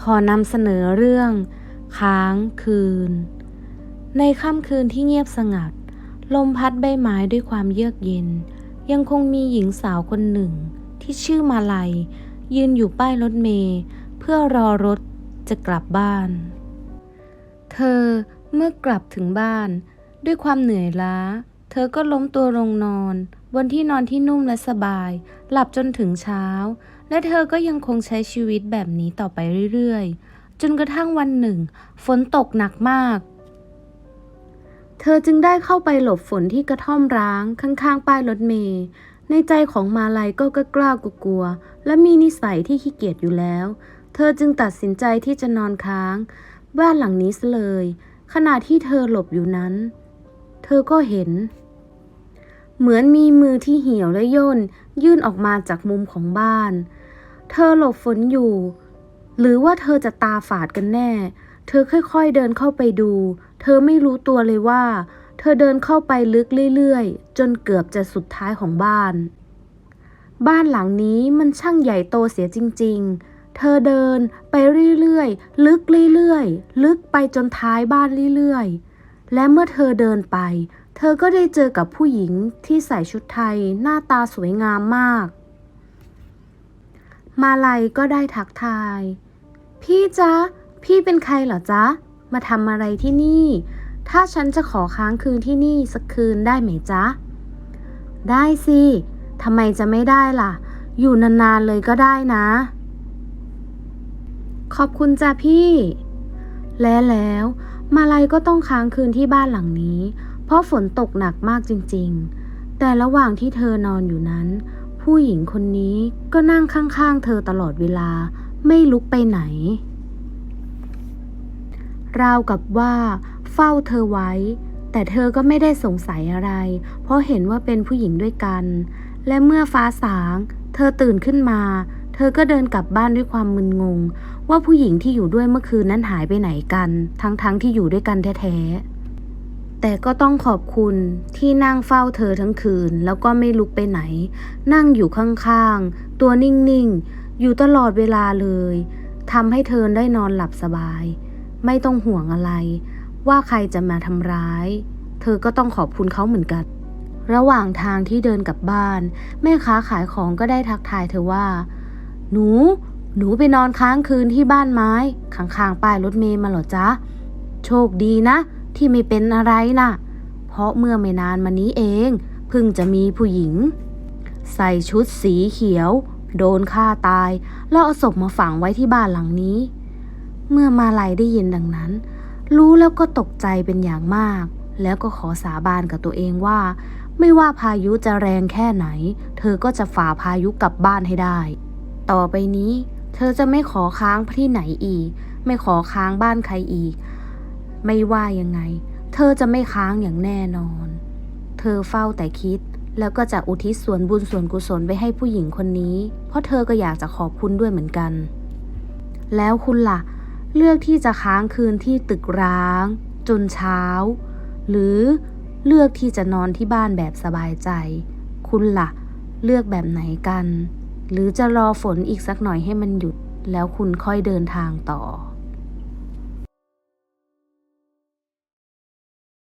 ขอนำเสนอเรื่อง ค้างคืน ในค่ำคืนที่เงียบสงัด ลมพัดใบไม้ด้วยความเยือกเย็น ยังคงมีหญิงสาวคนหนึ่ง ที่ชื่อมาลัย ยืนอยู่ป้ายรถเมล์เพื่อรอรถจะกลับบ้าน เธอเมื่อกลับถึงบ้าน ด้วยความเหนื่อยล้า เธอก็ล้มตัวลงนอน บนที่นอนที่นุ่มและสบาย หลับจนถึงเช้า และเธอก็ยังคงใช้ชีวิตแบบนี้ต่อไปเรื่อยๆ จนกระทั่งวันหนึ่ง ฝนตกหนักมาก เธอจึงได้เข้าไปหลบฝนที่กระท่อมร้างข้างๆ ป้ายรถเมล์ในใจของมาลัยก็กล้ากลัวๆและมีนิสัยที่ขี้เกียจอยู่แล้ว เธอจึงตัดสินใจที่จะนอนค้าง บ้านหลังนี้ซะเลย ขณะที่เธอหลบอยู่นั้น เธอก็เห็น เหมือนมีมือที่เหี่ยวและย่น ยื่นออกมาจากมุมของบ้าน เธอหลบฝนอยู่ หรือว่าเธอจะตาฝาดกันแน่ เธอค่อยๆเดินเข้าไปดู เธอไม่รู้ตัวเลยว่า เธอเดินเข้าไปลึกเรื่อยๆ จนเกือบจะสุดท้ายของบ้าน บ้านหลังนี้มันช่างใหญ่โตเสียจริง ๆ เธอเดินไปเรื่อยๆ ลึกเรื่อยๆ ลึกไปจนท้ายบ้านเรื่อยๆ และเมื่อเธอเดินไป เธอก็ได้เจอกับผู้หญิงที่ใส่ชุดไทยหน้าตาสวยงามมาก มาลัยก็ได้ทักทาย พี่จ๊ะ พี่เป็นใครเหรอจ๊ะ มาทำอะไรที่นี่ ถ้าฉันจะขอค้างคืนที่นี่สักคืนได้ไหมจ๊ะ ได้สิทำไมจะไม่ได้ล่ะ อยู่นานๆเลยก็ได้นะ ขอบคุณจ้ะพี่ และแล้ว มาลัยก็ต้องค้างคืนที่บ้านหลังนี้ เพราะฝนตกหนักมากจริงๆ แต่ระหว่างที่เธอนอนอยู่นั้น ผู้หญิงคนนี้ก็นั่งข้างๆ เธอตลอดเวลา ไม่ลุกไปไหน ราวกับว่าเฝ้าเธอไว้ แต่เธอก็ไม่ได้สงสัยอะไร เพราะเห็นว่าเป็นผู้หญิงด้วยกัน และเมื่อฟ้าสาง เธอตื่นขึ้นมา เธอก็เดินกลับบ้านด้วยความมึนงง ว่าผู้หญิงที่อยู่ด้วยเมื่อคืนนั้นหายไปไหนกัน ทั้งๆทที่อยู่ด้วยกันแท้ๆ แต่ก็ต้องขอบคุณที่นั่งเฝ้าเธอทั้งคืน แล้วก็ไม่ลุกไปไหน นั่งอยู่ข้างๆ ตัวนิ่งๆ อยู่ตลอดเวลาเลยทำให้เธอได้นอนหลับสบาย ไม่ต้องห่วงอะไร ว่าใครจะมาทำร้าย เธอก็ต้องขอบคุณเขาเหมือนกัน ระหว่างทางที่เดินกลับบ้าน แม่ค้าขายของก็ได้ทักทายเธอว่า หนู หนูไปนอนค้างคืนที่บ้านไม้ ข้างๆป้ายรถเมล์มาหรอจ๊ะ โชคดีนะ ที่ไม่เป็นอะไรนะเพราะเมื่อไม่นานมานี้เอง เพิ่งจะมีผู้หญิง ใส่ชุดสีเขียว โดนฆ่าตาย แล้วเอาศพมาฝังไว้ที่บ้านหลังนี้ เมื่อมาลัยได้ยินดังนั้น รู้แล้วก็ตกใจเป็นอย่างมาก แล้วก็ขอสาบานกับตัวเองว่าไม่ว่าพายุจะแรงแค่ไหน เธอก็จะฝ่าพายุกลับบ้านให้ได้ ต่อไปนี้ เธอจะไม่ขอค้างที่ไหนอีก ไม่ขอค้างบ้านใครอีก ไม่ว่ายังไง เธอจะไม่ค้างอย่างแน่นอน เธอเฝ้าแต่คิดแล้วก็จะอุทิศส่วนบุญส่วนกุศลไปให้ผู้หญิงคนนี้ เพราะเธอก็อยากจะขอบคุณด้วยเหมือนกัน แล้วคุณล่ะ เลือกที่จะค้างคืนที่ตึกร้าง จนเช้า หรือเลือกที่จะนอนที่บ้านแบบสบายใจ คุณล่ะ เลือกแบบไหนกัน หรือจะรอฝนอีกสักหน่อยให้มันหยุด แล้วคุณค่อยเดินทางต่อ